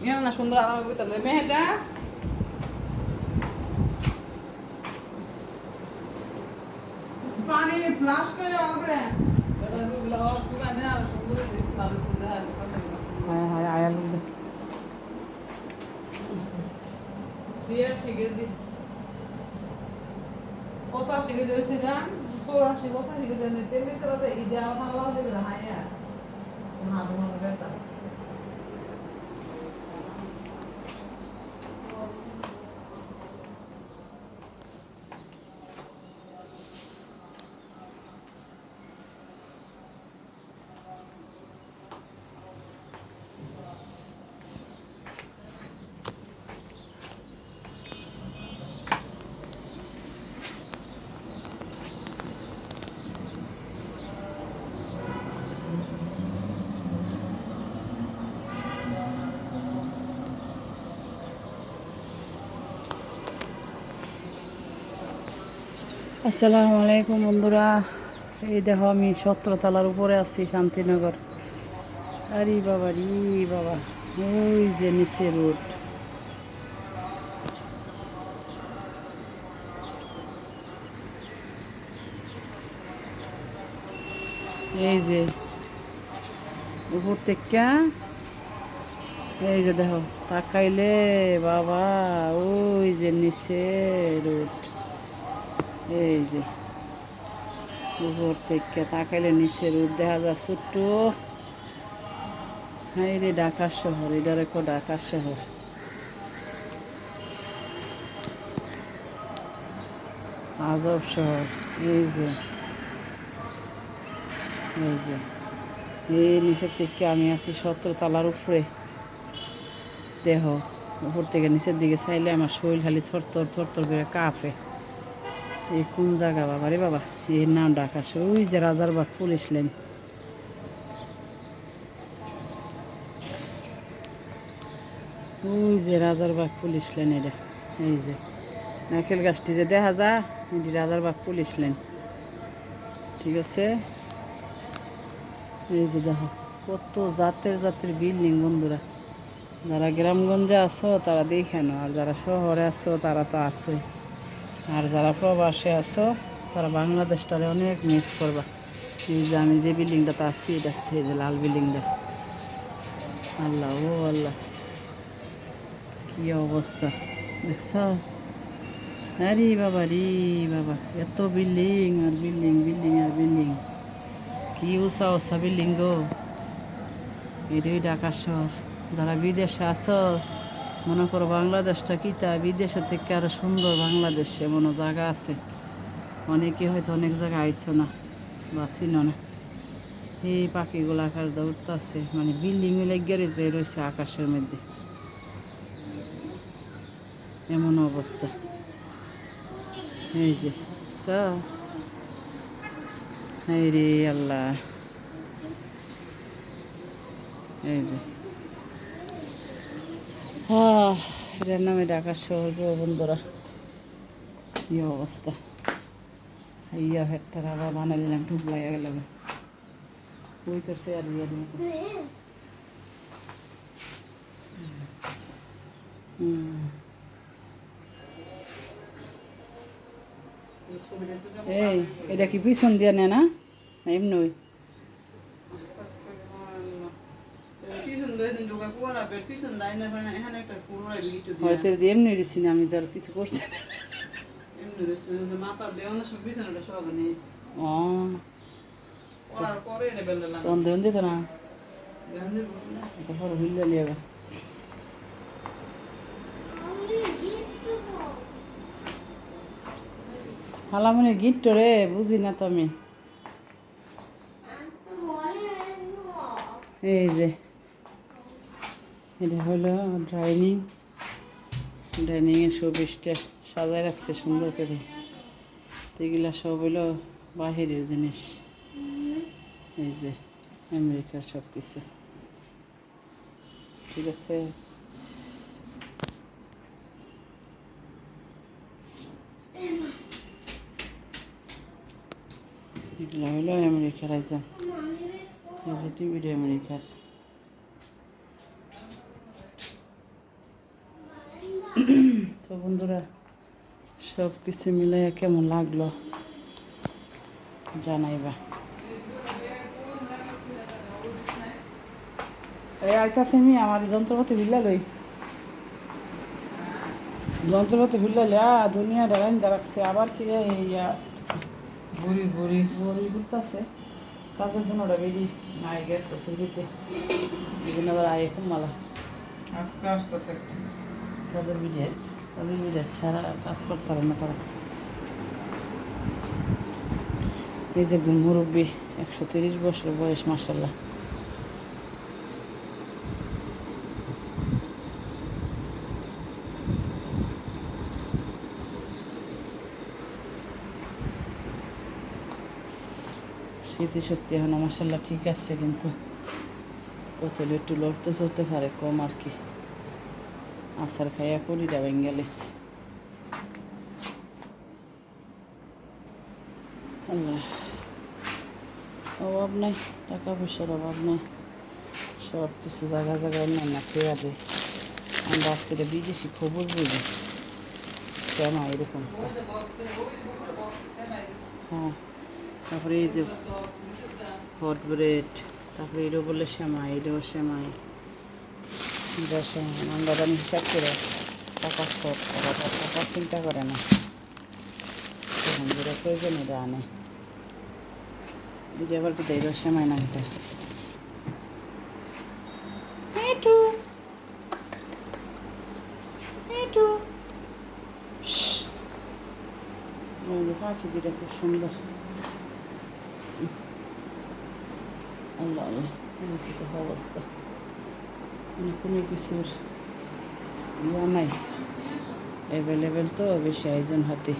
এখানে না সুন্দর আরামে বইতালে মেহেজা পানি ফ্লাশ করে আমাকে। হ্যাঁ হ্যাঁ আয়া লোক ছিয়াশি কেজি পঁচাশি কেজি হয়েছিলাম চৌরাশি পঁচাশি কেজি তেল দিয়েছিল ঈদে আমার ভালো দেবে না হাইয়া আসসালামু আলাইকুম বন্ধুরা। এই দেখো আমি সত্রতলার উপরে আছি, শান্তিনগর। আরে বাবা রে বাবা, ওই যে নিচে রোড। এই যে উপর থেকে, এই যে দেখো, তাকাইলে বাবা, ওই যে নিচে রোড। এই যে, উপর থেকে তাকাইলে নিচের রোড দেখা যায়, ছোট্ট। হ্যাঁ রে, ঢাকা শহর, এটার একটা ঢাকা শহর? আজব শহর, এই যে এই যে, এই নিচের থেকে আমি আছি সতেরো তলার উপরে। দেহ, উপর থেকে নিচের দিকে চাইলে আমার শরীর খালি থর থর থর থর করে কাঁপে। এই কোন জায়গা বাবা রে বাবা? এই নাম ডাকা ওই যে রাজারবাগ পুলিশ লাইন। ওই যে রাজারবাগ পুলিশ লাইন এটা, এই যে। নারকেল গাছটি যে দেখা যা, এটি রাজারবাগ পুলিশ লাইন। ঠিক আছে? এই যে দেখো, কত জাতের জাতের বিল্ডিং বন্ধুরা। যারা গ্রামগঞ্জে আছো, তারা দেখে আর যারা শহরে আছো, তারা তো আছোই। আর যারা প্রবাসে আছো, তারা বাংলাদেশটারে অনেক মিস করবা। এই যে আমি যে বিল্ডিংটাতে আসছি এটা এই যে লাল বিল্ডিংটা। আল্লাহ, ও আল্লাহ। কি অবস্থা, দেখছ? আরে বাবা রে বাবা, এত বিল্ডিং আর বিল্ডিং বিল্ডিং আর বিল্ডিং। কি উষা উষা বিল্ডিং গো। এটাই ঢাকা শহর। যারা বিদেশে আছো মনে করো বাংলাদেশটা কি তা বিদেশের থেকে আরও সুন্দর বাংলাদেশ, এমনও জায়গা আছে। অনেকে হয়তো অনেক জায়গায় আইছো না বা চিনো না। এই পাখিগুলো আকাশ দিয়ে উঠতেছে মানে বিল্ডিং লেগে যে রয়েছে আকাশের মধ্যে। এমন অবস্থা। এই যে এই রে আল্লাহ। এই যে। এটার নামে ঢাকা শহর গো বন্ধুরা কি অবস্থা? ইয়া ভেটটার আবার বানাইলাম ঢুকলাইয়া গেল ওই তোর সে আর এই, এটা কি পিছন দিয়ে নে না? না, এমনি ওই? পিছন ধরে দিন ঢোকা পুরা বের পিছন দাই না মানে এখানে একটা ফুল রাই বিটু দিয়ে হয়তো এমনি দিচ্ছি না আমি তো আর কিছু করছি তখন দিত না। তারপর লিয়াবে গিট্ট রে বুঝি না তো আমি। এই যে। এটা হলো ড্রাইনিং ডাইনিংয়ের শোপিসটা সাজায় রাখছে সুন্দর করে। এগুলা সব হলো বাহিরের জিনিস। এই যে, আমেরিকার সব কিছু ঠিক আছে? এগুলো হলো আমেরিকার এই যে টিভিটা আমেরিকার। তো বন্ধুরা সব কিছু মিলে কেমন লাগল? জানাইবা। এই আইতাছে আমার যন্ত্রপাতি ভিল্লা লই। যন্ত্রপাতি ভিল্লা লা দুনিয়া ডালাইন রাখছে। আবার কি রে ইয়া বুড়ি বুড়ি। বড়ি ঘুরতেছে। কাজের জন্য ওটা বেরি নাই গেছে ছুটিতে বিভিন্ন আয় কুমালা আজকে আসতেছে একটা। কাজের বিড়ে কাজের বিড়ে ছাড়া কাজ করতে পারে না তারা। এই যে একজন মুরব্বী, একশো তিরিশ বছর বয়স মাসাল্লাহ স্মৃতিশক্তি এখন মাসাল্লাহ ঠিক আছে, কিন্তু কত একটু লড়তে চলতে পারে, কম আর কি। আসার খাইয়া করিটা বেঙ্গালিস আল্লাহ অভাব নাই টাকা পয়সার অভাব নাই সব কিছু জায়গা জায়গায় না না খেয়া দেয় আমি ভাবছি বিদেশি খবর বুঝি কেন এরকম হ্যাঁ তারপরে এই যে হট ব্রেড তারপরে এটাও বললে সেমাই এটাও সেমাই সেমাই আমরা হিসাব করে টাকা ওরা তো টাকা চিন্তা করে না। তখন যেটা প্রয়োজন এটা আনে এটা আবার কোথায় এটাও সেমাই না খেতে পাখি দুটা খুব সুন্দর। আল্লাহ আল্লাহ তো অবস্থা। মানে কোনো কিছুর ইয়া নাই। অ্যাভেলেবেল তো বেশি আয়োজন হাতে।